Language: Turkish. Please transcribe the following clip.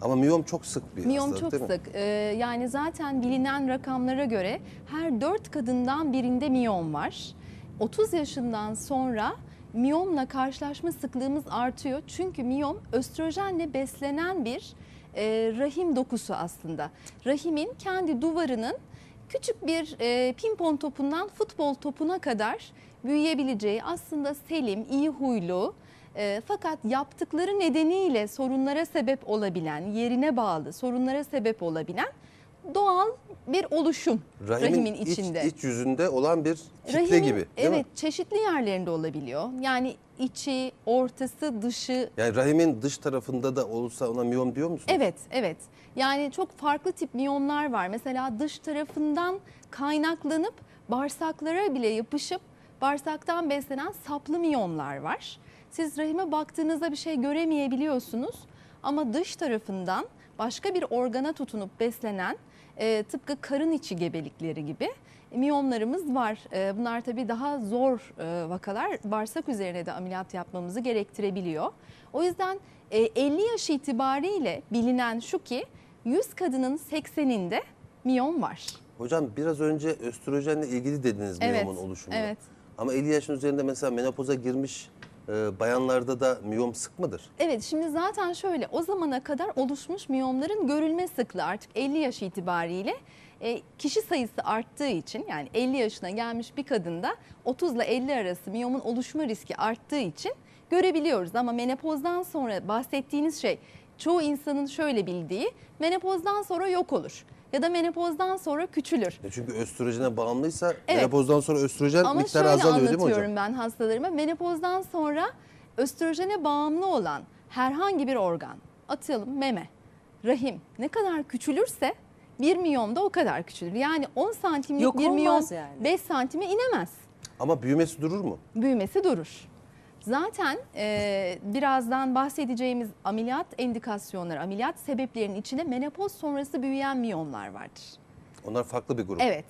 Ama miyom çok sık bir Miyom hastalık çok değil mi? sık. Ee, yani zaten bilinen rakamlara göre her 4 kadından birinde miyom var. 30 yaşından sonra miyomla karşılaşma sıklığımız artıyor. Çünkü miyom östrojenle beslenen bir e, rahim dokusu aslında. Rahimin kendi duvarının küçük bir e, pimpon topundan futbol topuna kadar büyüyebileceği aslında selim, iyi huylu e, fakat yaptıkları nedeniyle sorunlara sebep olabilen, yerine bağlı sorunlara sebep olabilen doğal bir oluşum rahimin, iç- içinde. iç, yüzünde olan bir kitle Rahimin, gibi değil evet mi? çeşitli yerlerinde olabiliyor. Yani içi, ortası, dışı Yani rahimin dış tarafında da olursa ona miyom diyor musun? Evet, evet. Yani çok farklı tip miyomlar var. Mesela dış tarafından kaynaklanıp bağırsaklara bile yapışıp bağırsaktan beslenen saplı miyomlar var. Siz rahime baktığınızda bir şey göremeyebiliyorsunuz ama dış tarafından başka bir organa tutunup beslenen e, tıpkı karın içi gebelikleri gibi miyomlarımız var. E, bunlar tabii daha zor e, vakalar. Bağırsak üzerine de ameliyat yapmamızı gerektirebiliyor. O yüzden e, 50 yaş itibariyle bilinen şu ki 100 kadının 80'inde miyom var. Hocam biraz önce östrojenle ilgili dediniz Evet, miyomun oluşumu. evet. Ama 50 yaşın üzerinde mesela menopoza girmiş e, bayanlarda da miyom sık mıdır? Evet şimdi zaten şöyle o zamana kadar oluşmuş miyomların görülme sıklığı artık 50 yaş itibariyle e, kişi sayısı arttığı için yani 50 yaşına gelmiş bir kadında 30 ile 50 arası miyomun oluşma riski arttığı için görebiliyoruz. Ama menopozdan sonra bahsettiğiniz şey çoğu insanın şöyle bildiği menopozdan sonra yok olur ya da menopozdan sonra küçülür. E çünkü östrojene bağımlıysa Evet. menopozdan sonra östrojen Ama miktarı şöyle azalıyor değil mi anlatıyorum hocam? ben hastalarıma. Menopozdan sonra östrojene bağımlı olan herhangi bir organ, atıyorum meme, rahim ne kadar küçülürse bir miyom da o kadar küçülür. Yani 10 santimlik Yok bir miyom olmaz yani. 5 santime inemez. Ama büyümesi durur mu? Büyümesi durur. Zaten e, birazdan bahsedeceğimiz ameliyat endikasyonları, ameliyat sebeplerinin içinde menopoz sonrası büyüyen miyomlar vardır. Onlar farklı bir grup. Evet.